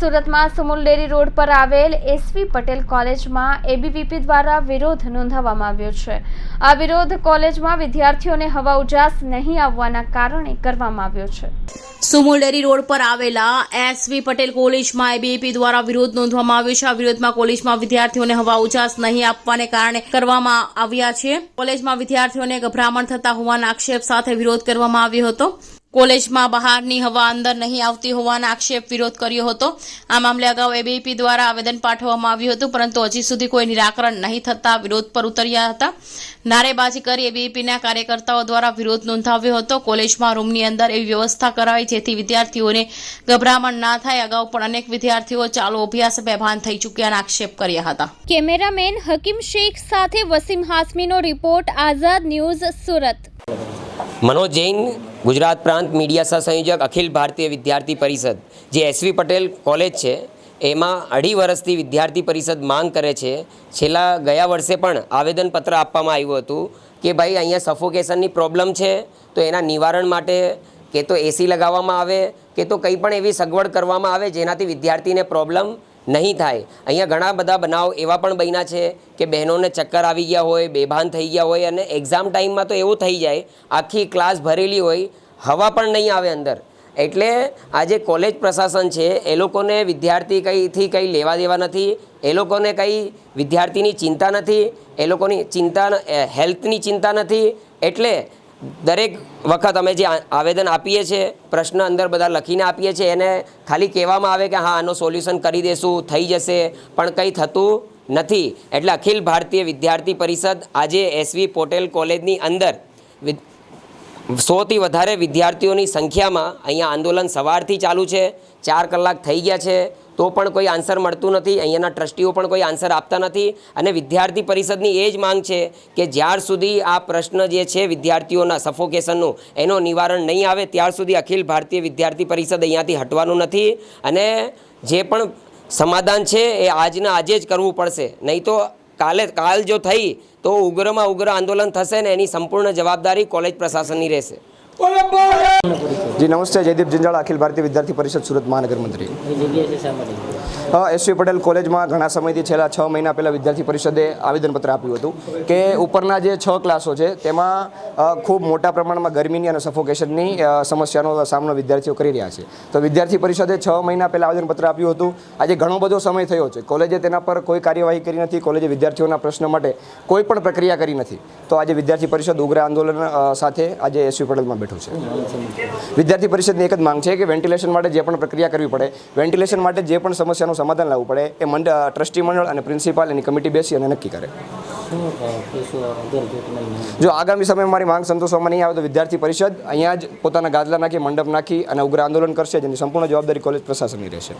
સુરતમાં Sumul dairy road પર આવેલ એસવી પટેલ કોલેજમાં એબીવીપી દ્વારા વિરોધ નોંધાવવામાં આવ્યો છે. આ વિરોધ કોલેજમાં વિદ્યાર્થીઓને હવા ઉજાસ નહીં આવવાના કારણે કરવામાં આવ્યો છે. સુમુલ ડેરી રોડ પર આવેલા એસવી પટેલ કોલેજમાં એબીપી દ્વારા વિરોધ નોંધવામાં આવ્યો છે. આ વિરોધમાં કોલેજમાં વિદ્યાર્થીઓને હવા ઉજાસ નહીં આપવાને કારણે કરવામાં આવ્યા છે. કોલેજમાં વિદ્યાર્થીઓને ગભરામણ થતા હોવાના આક્ષેપ સાથે વિરોધ કરવામાં આવ્યો હતો. કોલેજમાં બહારની હવા અંદર નહીં આવતી હોવાના આક્ષેપ વિરોધ કર્યો હતો. આ મામલે અગાઉ એબીપી દ્વારા આવેદન પાઠવવામાં આવ્યું હતું, પરંતુ હજી સુધી કોઈ નિરાકરણ નહીં થતા વિરોધ પર ઉતર્યા હતા. નારેબાજી કરી એબીપીના કાર્યકર્તાઓ દ્વારા વિરોધ નોંધાવ્યો હતો. કોલેજમાં રૂમની અંદર એવી વ્યવસ્થા કરાવી, જેથી વિદ્યાર્થીઓને ગભરામણ ના થાય. અગાઉ પણ અનેક વિદ્યાર્થીઓ ચાલુ અભ્યાસ બેભાન થઈ ચૂક્યાના આક્ષેપ કર્યા હતા. કેમેરામેન હકીમ શેખ સાથે વસીમ હાસમીનો રિપોર્ટ, આઝાદ ન્યૂઝ સુરત. મનોજ જૈન, ગુજરાત પ્રાંત મીડિયા સહસંયોજક અખિલ ભારતીય વિદ્યાર્થી પરિષદ, જે એસવી પટેલ કોલેજ છે, એમાં અઢી વર્ષથી વિદ્યાર્થી પરિષદ માંગ કરે છે. છેલ્લા ગયા વર્ષે પણ આવેદનપત્ર આપવામાં આવ્યું હતું કે ભાઈ અહીંયા સફોકેશનની પ્રોબ્લેમ છે, તો એના નિવારણ માટે કે તો એસી લગાવવામાં આવે, કે તો કંઈ પણ એવી સગવડ કરવામાં આવે જેનાથી વિદ્યાર્થીને પ્રોબ્લેમ નહીં થાય. અહીંયા ઘણા બધા બનાવ એવા પણ બન્યા છે કે બહેનોને ચક્કર આવી ગયા હોય, બેભાન થઈ ગયા હોય અને એક્ઝામ ટાઈમમાં તો એવું થઈ જાય, આખી ક્લાસ ભરેલી હોય, હવા પણ નહીં આવે અંદર. એટલે આજે કોલેજ પ્રશાસન છે, એ લોકોને વિદ્યાર્થી કંઈથી કંઈ લેવા દેવા નથી, એ લોકોને કંઈ વિદ્યાર્થીની ચિંતા નથી, એ લોકોની ચિંતા હેલ્થની ચિંતા નથી, એટલે દરેક વખત અમે જે આવેદન આપીએ છીએ, પ્રશ્ન અંદર બધા લખીને આપીએ છીએ, એને ખાલી કહેવામાં આવે કે હા, આનું સોલ્યુશન કરી દેશું, થઈ જશે, પણ કંઈ થતું નથી. એટલે અખિલ ભારતીય વિદ્યાર્થી પરિષદ આજે એસવી પોટેલ કોલેજની અંદર સોથી વધારે વિદ્યાર્થીઓની સંખ્યામાં અહીંયા આંદોલન સવારથી ચાલુ છે, ચાર કલાક થઈ ગયા છે. તો પણ કોઈ આન્સર મળતું નથી. અહીંયાના ટ્રસ્ટીઓ પણ કોઈ આન્સર આપતા નથી. અને વિદ્યાર્થી પરિષદની એ જ માંગ છે કે જ્યાર સુધી આ પ્રશ્ન જે છે વિદ્યાર્થીઓના સફોકેશનનું એનો નિવારણ નહીં આવે, ત્યાર સુધી અખિલ ભારતીય વિદ્યાર્થી પરિષદ અહીંયાથી હટવાનું નથી. અને જે પણ સમાધાન છે એ આજના આજે જ કરવું પડશે. નહીં તો કાલે, કાલ જો થઈ, તો ઉગ્રમાં ઉગ્ર આંદોલન થશે ને એની સંપૂર્ણ જવાબદારી કોલેજ પ્રશાસનની રહેશે. જી નમસ્તે જયદીપ જંજાળા અખિલ ભારતીય વિદ્યાર્થી પરિષદ સુરત મહાનગર મંત્રી એસવી પટેલ કોલેજમાં ઘણા સમયથી છેલ્લા છ મહિના પહેલાં વિદ્યાર્થી પરિષદે આવેદનપત્ર આપ્યું હતું કે ઉપરના જે છ ક્લાસો છે, તેમાં ખૂબ મોટા પ્રમાણમાં ગરમીની અને સફોકેશનની સમસ્યાનો સામનો વિદ્યાર્થીઓ કરી રહ્યા છે. તો વિદ્યાર્થી પરિષદે છ મહિના પહેલાં આવેદનપત્ર આપ્યું હતું. આજે ઘણો બધો સમય થયો છે. કોલેજે તેના પર કોઈ કાર્યવાહી કરી નથી. કોલેજે વિદ્યાર્થીઓના પ્રશ્ન માટે કોઈ પણ પ્રક્રિયા કરી નથી. તો આજે વિદ્યાર્થી પરિષદ ઉગ્ર આંદોલન સાથે આજે એસવી પટેલમાં બેઠું છે. વિદ્યાર્થી પરિષદની એક જ માંગ છે કે વેન્ટિલેશન માટે જે પણ પ્રક્રિયા કરવી પડે, વેન્ટિલેશન માટે જે પણ સમસ્યાનું સમાધાન લાવવું પડે એ મંડ, ટ્રસ્ટી મંડળ અને પ્રિન્સિપાલ એની કમિટી બેસી અને નક્કી કરે. જો આગામી સમયમાં મારી માંગ સંતોષવામાં નહીં આવે તો વિદ્યાર્થી પરિષદ અહીંયા જ પોતાના ગાદલા નાખી, મંડપ નાખી અને ઉગ્ર આંદોલન કરશે, જેની સંપૂર્ણ જવાબદારી કોલેજ પ્રશાસનની રહેશે.